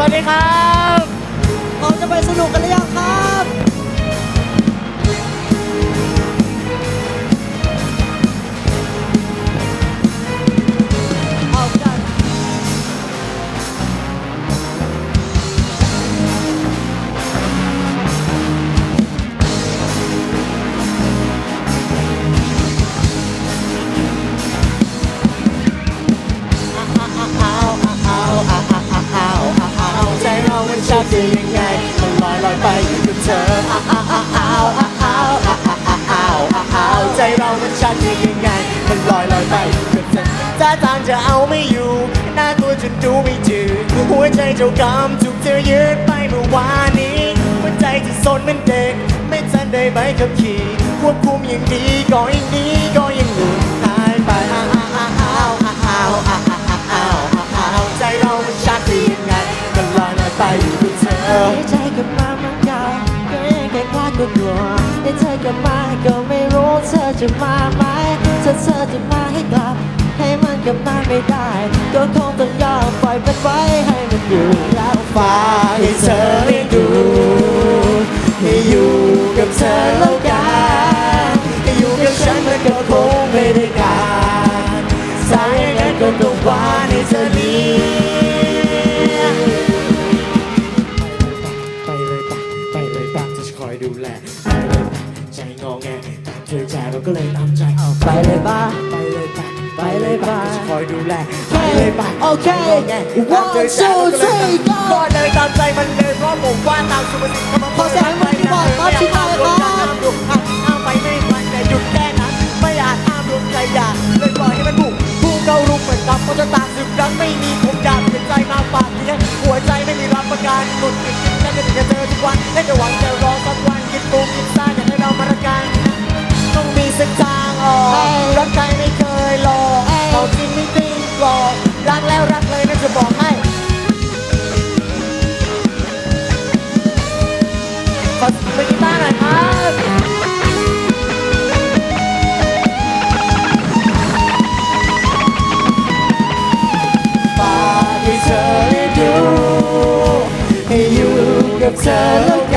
วัสดีครับเราจะไปสนุกกันหรือยังครับ จะยังไงมันลอยลอยไปอยู่กับเธออ้าวอ้าวอ้าวอ้าวอ้าวอ้าวใจเรามันชอบจะยังไงมันลอยลอยไปอยู่กับเธอถ้าทางจะเอาไม่อยู่น่ากลัวจนดูไม่จืดหัวใจเจ้ากรรมถูกเธอยึดไปเมื่อวานนี้หัวใจที่สนเหมันเด็ก ไม่ทันได้ใบขับขี่ควบคุมอย่างดีก็ยังดีก็ยังหลุด กล้ากลัวได้เธอกลับมาก็ไม่รู้เธอจะมาไหมถ้าเธอจะมาให้กลับ ให้มันกลับมาไม่ได้ ก็คงต้องยอมปล่อยมันไว้ให้มันอยู่แล้วฟ้าให้เธอได้ดูให้อยู่กับเธอแล้วกันให้อยู่กับฉันมันก็คงไม่ได้การสายงนั้นก็ต้องวานให้เธอเดูแลใจงอแงเธอใจเราก็เลยตามใจไปเลยบ้าไปเลยปะไปเลยปะจะคอยดูแลไปเลยปะโอเค One, two, three, go ก็เลยตามใจมันเลยเพราะผมว่าตามสุภาษิตขอเสียงให้มันที่บอกครับที่ไหนครับดุห้ามไปไม่มันแต่หยุดแค่นั้นไม่อาจห้ามดวงใจอยากเลยปล่อยให้มันบุกผู้เข้ารุกเหมือนกับเขาจะตามสึกรักไม่มีผมดาบเป็นใจมาฝากที่หัวใจไม่มีรับประกันหลุดติดติดแค่จะถึงจะเจอทุกวันและจะหวัง ขอเสียงกีตาร์หน่อยครับฝากให้เธอได้ดูให้อยู่กับเธอแล้ว